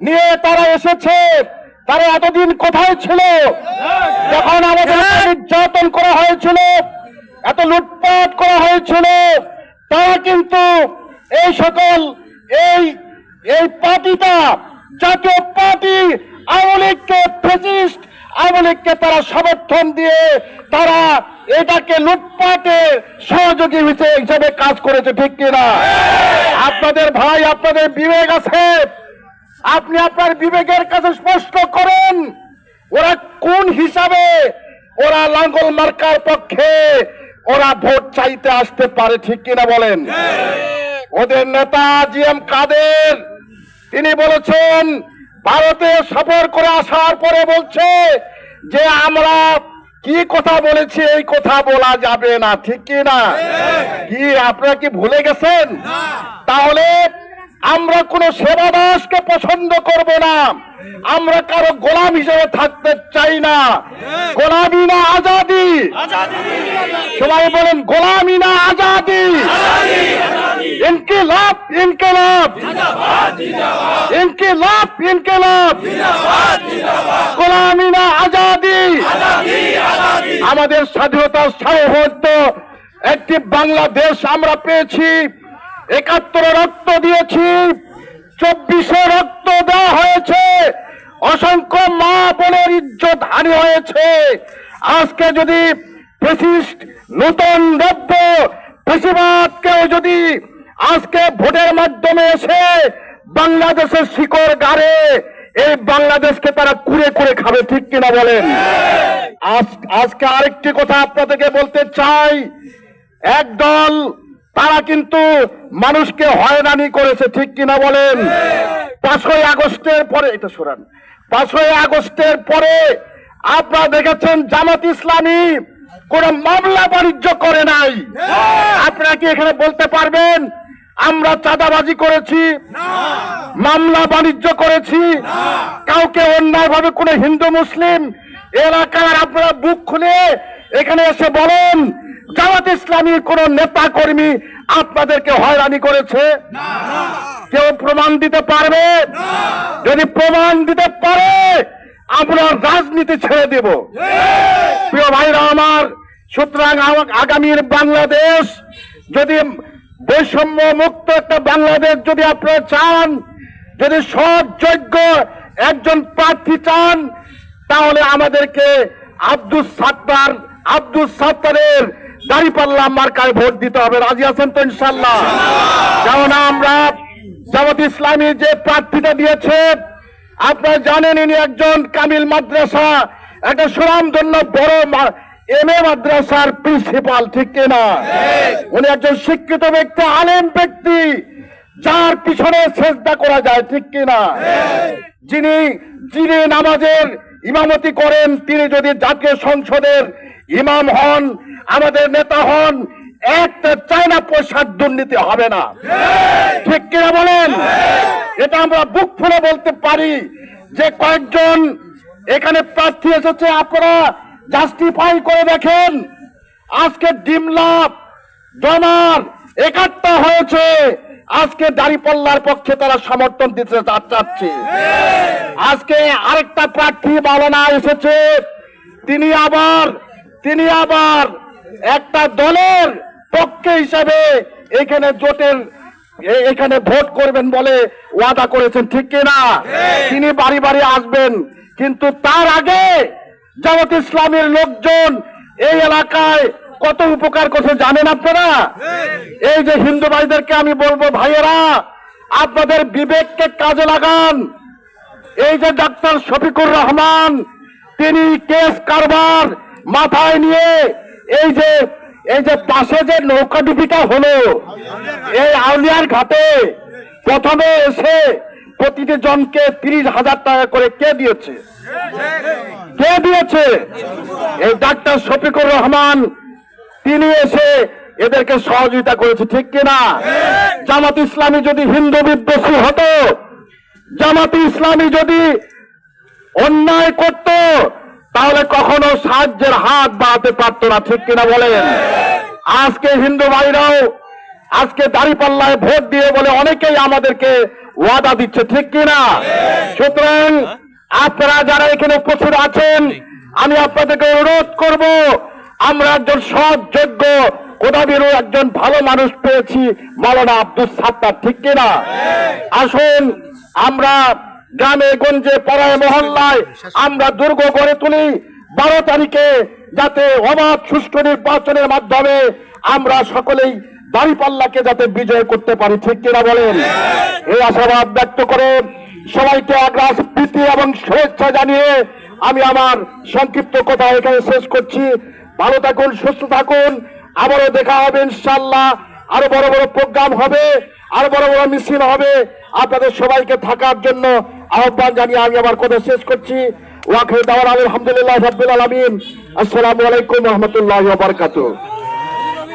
নিয়ে তারা এসেছে। তারা এতদিন কোথায় ছিল? যখন আমাদের নির্যাতন করা হয়েছিল এত লুটপাট করা হয়েছিল তারা কিন্তু এই সকল এই এই পার্টিটা জাতীয় পার্টি আওয়ামী লীগকে ফেসিস্ট আওয়ামী লীগকে তারা সমর্থন দিয়ে তারা এটাকে লুটপাটের সহযোগী হিসেবে হিসেবে কাজ করেছে ঠিক কিনা? আপনাদের ভাই আপনাদের বিবেক আছে। আপনি আপনার বিবেকের কাছে স্পষ্ট করেন ওরা কোন হিসাবে ওরা লাঙ্গল মার্কার পক্ষে ওরা ভোট চাইতে আসতে পারে ঠিক কিনা বলেন? ওদের নেতা জি এম কাদের? তিনি বলেছেন ভারতে সফর করে আসার পরে বলছে যে আমরা কি কথা বলেছি এই কথা বলা যাবে না ঠিক কি না কি আপনারা কি ভুলে গেছেন? তাহলে আমরা কোন সেবাদাসকে পছন্দ করব না। আমরা কারও গোলাম হিসেবে থাকতে চাই না। গোলামি না আজাদি। সবাই বলেন গোলামি না আজাদি। ইনকিলাব ইনকিলাব। ইনকিলাব ইনকিলাব। গোলামি না আজাদি। আমাদের স্বাধীনতার সার্বভৌমত্ব একটি বাংলাদেশ আমরা পেয়েছি। একাত্তরে রক্ত দিয়েছি, চব্বিশে রক্ত দেওয়া হয়েছে, অসংখ্য মা বোনের ইজ্জত হানি হয়েছে। আজকে যদি নতুন দ্রব্য ফেসিবাদকেও যদি আজকে ভোটের মাধ্যমে এসে বাংলাদেশের শিকড় গাড়ে, এই বাংলাদেশকে তারা কুড়ে কুড়ে খাবে, ঠিক কিনা বলেন? আজ- আজকে আরেকটি কথা আপনাদেরকে বলতে চাই। একদল তারা কিন্তু মানুষকে হয়রানি করেছে ঠিক কিনা বলেন? পাঁচই আগস্টের পরে এটা শোনান পাঁচই আগস্টের পরে আপনারা দেখেছেন জামাত ইসলামী কোন মামলা বাণিজ্য করে নাই। আপনারা কি এখানে বলতে পারবেন? আমরা চাঁদাবাজি করেছি মামলা বাণিজ্য করেছি কাউকে অন্যায় ভাবে কোন হিন্দু মুসলিম এলাকার আপনারা বুক খুলে এখানে এসে বলেন জামাত ইসলামীর কোন নেতা কর্মী আপনাদেরকে হয়রানি করেছে? কেউ প্রমাণ দিতে পারবে? যদি প্রমাণ দিতে পারে আমরা রাজনীতি ছেড়ে দেব। প্রিয় ভাইরা আমার সুতরাং আগামীর বাংলাদেশ যদি বৈষম্য মুক্ত একটা বাংলাদেশ যদি আপনারা চান যদি সৎ যোগ্য একজন প্রার্থী চান তাহলে আমাদেরকে আব্দুল সাত্তার আব্দুল সাত্তারের দাঁড়িপাল্লা মার্কায় ভোট দিতে হবে। রাজি আছেন তো ইনশাল্লাহ যেমন আমরা। জামাত ইসলামী যে প্রার্থীটা দিয়েছে আপনারা জানেন ইনি একজন কামিল মাদ্রাসা একটা সুনামধন্য বড় এম এ মাদ্রাসার প্রিন্সিপাল ঠিক কিনা উনি একজন শিক্ষিত ব্যক্তি আলেম ব্যক্তি যার পিছনে চেষ্টা করা যায় ঠিক কিনা যিনি যিনি নামাজের ইমামতি করেন তিনি যদি জাতীয় সংসদের ইমাম হন আমাদের নেতা হন একটা চায়না পয়সার দুর্নীতি হবে না। ঠিক। কিনা বলেন? এটা আমরা বুক ফুলে বলতে পারি যে কয়েকজন এখানে প্রার্থী এসেছে আপনারা জাস্টিফাই করে দেখেন আজকে ডিমলাভ ডলার একাত্তর হয়েছে আজকে দাড়িপাল্লার পক্ষে তারা সমর্থন দিতে চাচ্ছে। আজকে আরেকটা প্রার্থী মাওলানা এসেছে তিনি আবার তিনি আবার একটা দলের পক্ষে হিসাবে এখানে জোটের এখানে ভোট করবেন বলে ওয়াদা করেছেন ঠিক কিনা তিনি বাড়ি বাড়ি আসবেন কিন্তু তার আগে জামাত ইসলামের লোকজন এই এলাকায় কত উপকার করছে জানেন আপনারা? এই যে হিন্দু ভাইদেরকে আমি বলব ভাইয়েরা আপনাদের বিবেককে কাজে লাগান। এই যে ডাক্তার শফিকুর রহমান তিনি কেস কারবার মাথায় নিয়ে এই যে এই যে পাশে যে নৌকা ডুবিটা হলো, এই আউলিয়ার ঘাটে প্রথমে এসে প্রতিটি জনকে তিরিশ হাজার টাকা করে কে দিয়েছে? কে দিয়েছে? এই ডাক্তার শফিকুর রহমান, তিনি এসে এদেরকে সহযোগিতা করেছে, ঠিক কিনা? জামাত ইসলামী যদি হিন্দু বিদ্বেষী হতো, জামাত ইসলামী যদি অন্যায় করত তাহলে কখনো সাহায্যের হাত বাড়াতে পারতো না, ঠিক কিনা বলেন? আজকে হিন্দু ভাইরাও আজকে দাঁড়িপাল্লায় ভোট দিয়ে বলে অনেকেই আমাদেরকে ওয়াদা দিচ্ছে, ঠিক কিনা? সুতরাং আপনারা যারা এখানে উপস্থিত আছেন, আমি আপনাদেরকে অনুরোধ করব, আমরা একজন সৎ যোগ্য কোদাবিরও একজন ভালো মানুষ পেয়েছি, মাওলানা আব্দুল সাত্তার, ঠিক কিনা? আসুন, আমরা গ্রামে গঞ্জে পাড়ায় মহল্লায় আমরা দুর্গ গড়ে তুলি। বারো তারিখে যাতে অবাধ সুষ্ঠু নির্বাচনের মাধ্যমে আমরা সকলেই দাঁড়িপাল্লাকে যাতে বিজয় করতে পারি ঠিক কিনা বলেন? এই আশাবাদ ব্যক্ত করে সবাইকে আগ্রাস প্রীতি এবং শুভেচ্ছা জানিয়ে আমি আমার সংক্ষিপ্ত কথা এখানে শেষ করছি। ভালো থাকুন সুস্থ থাকুন। আবারও দেখা হবে ইনশাল্লাহ আরও বড় বড় প্রোগ্রাম হবে আরও বড় বড় মিছিল হবে। আপনাদের সবাইকে থাকার জন্য আহ্বান জানিয়ে আমি আমার কথা শেষ করছি। ওয়াকে দাওয়ার আলহামদুলিল্লাহ, রাব্বিল আলামিন। আসসালামু আলাইকুম রহমতুল্লাহ বারকাতুহ।